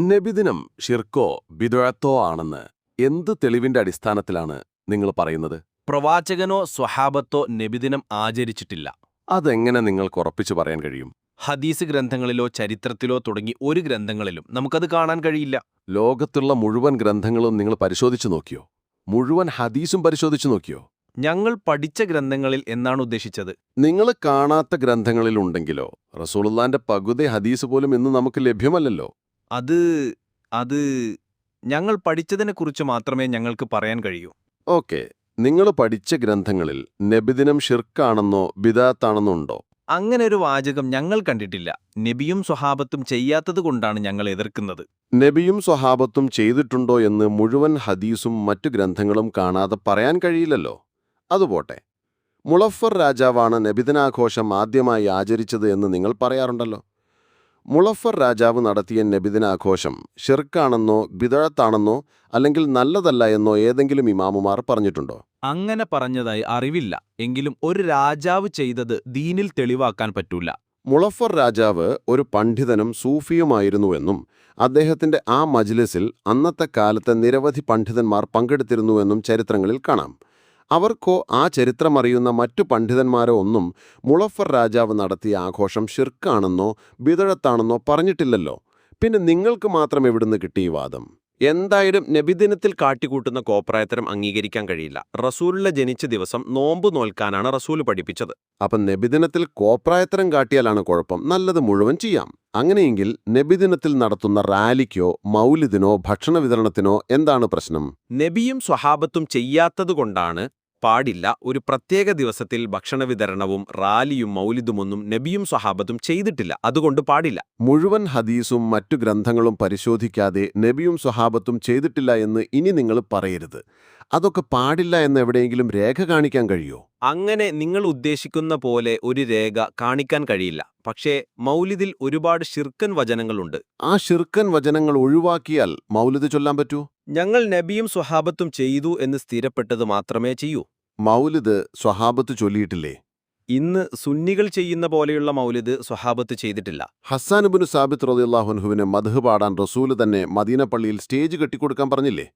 നബിദിനം ഷിർക്കോ ബിദുഴത്തോ ആണെന്ന് എന്ത് തെളിവിന്റെ അടിസ്ഥാനത്തിലാണ് നിങ്ങൾ പറയുന്നത്? പ്രവാചകനോ സ്വഹാബത്തോ നബിദിനം ആചരിച്ചിട്ടില്ല. അതെങ്ങനെ നിങ്ങൾക്ക് ഉറപ്പിച്ചു പറയാൻ കഴിയും? ഹദീസ് ഗ്രന്ഥങ്ങളിലോ ചരിത്രത്തിലോ തുടങ്ങി ഒരു ഗ്രന്ഥങ്ങളിലും നമുക്കത് കാണാൻ കഴിയില്ല. ലോകത്തുള്ള മുഴുവൻ ഗ്രന്ഥങ്ങളും നിങ്ങൾ പരിശോധിച്ചു നോക്കിയോ? മുഴുവൻ ഹദീസും പരിശോധിച്ചു നോക്കിയോ? ഞങ്ങൾ പഠിച്ച ഗ്രന്ഥങ്ങളിൽ എന്നാണ് ഉദ്ദേശിച്ചത്. നിങ്ങൾ കാണാത്ത ഗ്രന്ഥങ്ങളിലുണ്ടെങ്കിലോ റസൂലുള്ളാന്റെ പകുതി ഹദീസ് പോലും ഇന്ന് നമുക്ക് ലഭ്യമല്ലല്ലോ. അത് അത് ഞങ്ങൾ പഠിച്ചതിനെക്കുറിച്ച് മാത്രമേ ഞങ്ങൾക്ക് പറയാൻ കഴിയൂ. ഓക്കെ. നിങ്ങൾ പഠിച്ച ഗ്രന്ഥങ്ങളിൽ നബിദിനം ഷിർക്കാണെന്നോ ബിദാത്താണെന്നോ ഉണ്ടോ? അങ്ങനെ ഒരു വാചകം ഞങ്ങൾ കണ്ടിട്ടില്ല. നബിയും സ്വഹാബത്തും ചെയ്യാത്തതുകൊണ്ടാണ് ഞങ്ങൾ എതിർക്കുന്നത്. നബിയും സ്വഹാബത്തും ചെയ്തിട്ടുണ്ടോ എന്ന് മുഴുവൻ ഹദീസും മറ്റു ഗ്രന്ഥങ്ങളും കാണാതെ പറയാൻ കഴിയില്ലല്ലോ. അതുപോട്ടെ മുളഫർ രാജാവാണ് നബിദിനാഘോഷം ആദ്യമായി ആചരിച്ചത് എന്ന് നിങ്ങൾ പറയാറുണ്ടല്ലോ. മുളഫർ രാജാവ് നടത്തിയ നബിദിനാഘോഷം ഷിർക്കാണെന്നോ ബിദഴത്താണെന്നോ അല്ലെങ്കിൽ നല്ലതല്ല എന്നോ ഏതെങ്കിലും ഇമാമുമാർ പറഞ്ഞിട്ടുണ്ടോ? അങ്ങനെ പറഞ്ഞതായി അറിവില്ല. എങ്കിലും ഒരു രാജാവ് ചെയ്തത് ദീനിൽ തെളിവാക്കാൻ പറ്റൂല. മുളഫർ രാജാവ് ഒരു പണ്ഡിതനും സൂഫിയുമായിരുന്നുവെന്നും അദ്ദേഹത്തിന്റെ ആ മജ്ലിസിൽ അന്നത്തെ കാലത്തെ നിരവധി പണ്ഡിതന്മാർ പങ്കെടുത്തിരുന്നുവെന്നും ചരിത്രങ്ങളിൽ കാണാം. അവർക്കോ ആ ചരിത്രമറിയുന്ന മറ്റു പണ്ഡിതന്മാരോ ഒന്നും മുളഫർ രാജാവ് നടത്തിയ ആഘോഷം ഷിർക്കാണെന്നോ ബിതഴത്താണെന്നോ പറഞ്ഞിട്ടില്ലല്ലോ. പിന്നെ നിങ്ങൾക്ക് മാത്രം എവിടുന്ന് കിട്ടി ഈ വാദം? എന്തായാലും നബിദിനത്തിൽ കാട്ടിക്കൂട്ടുന്ന കോപ്രായത്തരം അംഗീകരിക്കാൻ കഴിയില്ല. റസൂലിലെ ജനിച്ച ദിവസം നോമ്പ് നോൽക്കാനാണ് റസൂൽ പഠിപ്പിച്ചത്. അപ്പം നബിദിനത്തിൽ കോപ്രായത്തരം കാട്ടിയാലാണ് കുഴപ്പം. നല്ലത് മുഴുവൻ ചെയ്യാം. അങ്ങനെയെങ്കിൽ നബിദിനത്തിൽ നടത്തുന്ന റാലിക്കോ മൗലിദിനോ ഭക്ഷണ വിതരണത്തിനോ എന്താണ് പ്രശ്നം? നബിയും സ്വഹാബത്തും ചെയ്യാത്തതുകൊണ്ടാണ് പാടില്ല. ഒരു പ്രത്യേക ദിവസത്തിൽ ഭക്ഷണ വിതരണവും റാലിയും മൗലിദുമൊന്നും നബിയും സ്വഹാബത്തും ചെയ്തിട്ടില്ല. അതുകൊണ്ട് പാടില്ല. മുഴുവൻ ഹദീസും മറ്റു ഗ്രന്ഥങ്ങളും പരിശോധിക്കാതെ നബിയും സ്വഹാബത്തും ചെയ്തിട്ടില്ല എന്ന് ഇനി നിങ്ങൾ പറയരുത്. അതൊക്കെ പാടില്ല എന്ന് എവിടെയെങ്കിലും രേഖ കാണിക്കാൻ കഴിയോ? അങ്ങനെ നിങ്ങൾ ഉദ്ദേശിക്കുന്ന പോലെ ഒരു രേഖ കാണിക്കാൻ കഴിയില്ല. പക്ഷേ മൗലിദിൽ ഒരുപാട് ഷിർക്കൻ വചനങ്ങളുണ്ട്. ആ ഷിർക്കൻ വചനങ്ങൾ ഒഴിവാക്കിയാൽ മൗലിദ് ചൊല്ലാൻ പറ്റൂ? ഞങ്ങൾ നബിയും സ്വഹാബത്തും ചെയ്തു എന്ന് സ്ഥിരപ്പെട്ടത് മാത്രമേ ചെയ്യൂ. മൗലിദ് സ്വഹാബത്ത് ചൊല്ലിയിട്ടില്ലേ? ഇന്ന് സുന്നികൾ ചെയ്യുന്ന പോലെയുള്ള മൗലിദ് സ്വഹാബത്ത് ചെയ്തിട്ടില്ല. ഹസ്സാനുബിന് സാബിത്ത് റലിയല്ലാഹുൻഹുവിന് മധു പാടാൻ റസൂൽ തന്നെ മദീനപ്പള്ളിയിൽ സ്റ്റേജ് കെട്ടിക്കൊടുക്കാൻ പറഞ്ഞില്ലേ?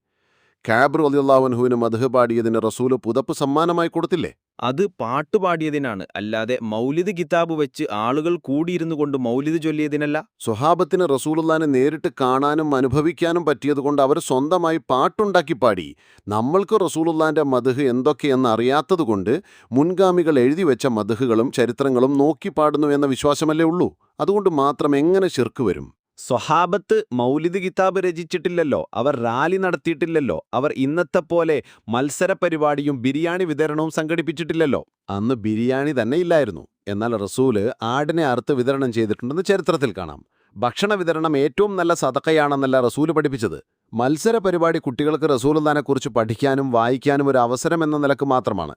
കാബ് റലിയല്ലാഹുൻഹുവിന് മധു പാടിയതിന് റസൂൽ പുതപ്പ് സമ്മാനമായി കൊടുത്തില്ലേ? അത് പാട്ടുപാടിയതിനാണ് അല്ലാതെ മൗലിദ് കിതാബ് വെച്ച് ആളുകൾ കൂടിയിരുന്നു കൊണ്ട് മൗലിദ് ചൊല്ലിയതിനല്ല. സ്വഹാബത്തിന് റസൂലുള്ളാനെ നേരിട്ട് കാണാനും അനുഭവിക്കാനും പറ്റിയതുകൊണ്ട് അവർ സ്വന്തമായി പാട്ടുണ്ടാക്കി പാടി. നമ്മൾക്ക് റസൂലുള്ളാന്റെ മധുഹ് എന്തൊക്കെയെന്ന് അറിയാത്തതുകൊണ്ട് മുൻഗാമികൾ എഴുതി വെച്ച മധുഹുകളും ചരിത്രങ്ങളും നോക്കി പാടുന്നു എന്ന വിശ്വാസമല്ലേ ഉള്ളൂ? അതുകൊണ്ട് മാത്രം എങ്ങനെ ശിർക്ക് വരും? സ്വഹാബത്ത് മൗലിദ് കിതാബ് രചിച്ചിട്ടില്ലല്ലോ. അവർ റാലി നടത്തിയിട്ടില്ലല്ലോ. അവർ ഇന്നത്തെ പോലെ മത്സര പരിപാടിയും ബിരിയാണി വിതരണവും സംഘടിപ്പിച്ചിട്ടില്ലല്ലോ. അന്ന് ബിരിയാണി തന്നെ ഇല്ലായിരുന്നു. എന്നാൽ റസൂൽ ആടിനെ അറുത്ത് വിതരണം ചെയ്തിട്ടുണ്ടെന്ന് ചരിത്രത്തിൽ കാണാം. ഭക്ഷണ വിതരണം ഏറ്റവും നല്ല സതക്കയാണെന്നല്ല റസൂൽ പഠിപ്പിച്ചത്. മത്സര പരിപാടി കുട്ടികൾക്ക് റസൂലുള്ളാനെക്കുറിച്ച് പഠിക്കാനും വായിക്കാനും ഒരു അവസരം എന്ന നിലയ്ക്ക് മാത്രമാണ്.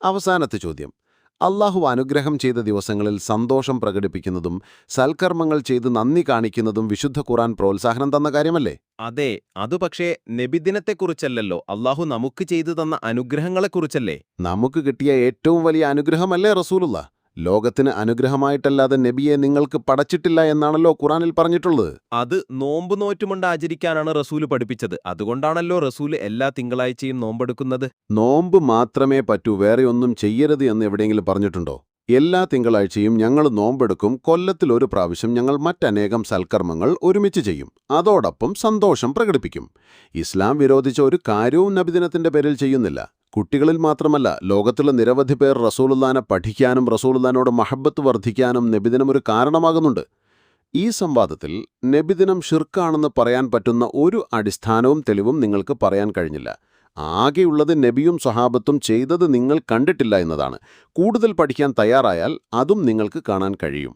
അവസാനത്തെ ചോദ്യം. അള്ളാഹു അനുഗ്രഹം ചെയ്ത ദിവസങ്ങളിൽ സന്തോഷം പ്രകടിപ്പിക്കുന്നതും സൽക്കർമ്മങ്ങൾ ചെയ്ത് നന്ദി കാണിക്കുന്നതും വിശുദ്ധ ഖുറാൻ പ്രോത്സാഹനം തന്ന കാര്യമല്ലേ? അതെ അതു പക്ഷേ നബിദിനത്തെക്കുറിച്ചല്ലോ അള്ളാഹു നമുക്ക് ചെയ്തു തന്ന അനുഗ്രഹങ്ങളെക്കുറിച്ചല്ലേ? നമുക്ക് കിട്ടിയ ഏറ്റവും വലിയ അനുഗ്രഹമല്ലേ റസൂലുള്ള? ലോകത്തിന് അനുഗ്രഹമായിട്ടല്ലാതെ നബിയെ നിങ്ങൾക്ക് പടച്ചിട്ടില്ല എന്നാണല്ലോ ഖുറാനിൽ പറഞ്ഞിട്ടുള്ളത്. അത് നോമ്പ് നോറ്റുമുണ്ട് ആചരിക്കാനാണ് റസൂൽ പഠിപ്പിച്ചത്. അതുകൊണ്ടാണല്ലോ റസൂൽ എല്ലാ തിങ്കളാഴ്ചയും നോമ്പെടുക്കുന്നത്. നോമ്പ് മാത്രമേ പറ്റൂ വേറെ ഒന്നും ചെയ്യരുത് എന്ന് എവിടെയെങ്കിലും പറഞ്ഞിട്ടുണ്ടോ? എല്ലാ തിങ്കളാഴ്ചയും ഞങ്ങൾ നോമ്പെടുക്കും. കൊല്ലത്തിൽ ഒരു പ്രാവശ്യം ഞങ്ങൾ മറ്റനേകം സൽക്കർമ്മങ്ങൾ ഒരുമിച്ച് ചെയ്യും. അതോടൊപ്പം സന്തോഷം പ്രകടിപ്പിക്കും. ഇസ്ലാം വിരോധിച്ച ഒരു കാര്യവും നബിദിനത്തിന്റെ പേരിൽ ചെയ്യുന്നില്ല. കുട്ടികളിൽ മാത്രമല്ല ലോകത്തുള്ള നിരവധി പേർ റസൂലുല്ലാനെ പഠിക്കാനും റസൂലുല്ലാനോട് മഹബത്ത് വർദ്ധിക്കാനും നബിദിനം ഒരു കാരണമാകുന്നുണ്ട്. ഈ സംവാദത്തിൽ നബിദിനം ഷിർക്കാണെന്ന് പറയാൻ പറ്റുന്ന ഒരു അടിസ്ഥാനവും തെളിവും നിങ്ങൾക്ക് പറയാൻ കഴിഞ്ഞില്ല. ആകെയുള്ളത് നബിയും സ്വഹാബത്തും ചെയ്തത് നിങ്ങൾ കണ്ടിട്ടില്ല എന്നതാണ്. കൂടുതൽ പഠിക്കാൻ തയ്യാറായാൽ അതും നിങ്ങൾക്ക് കാണാൻ കഴിയും.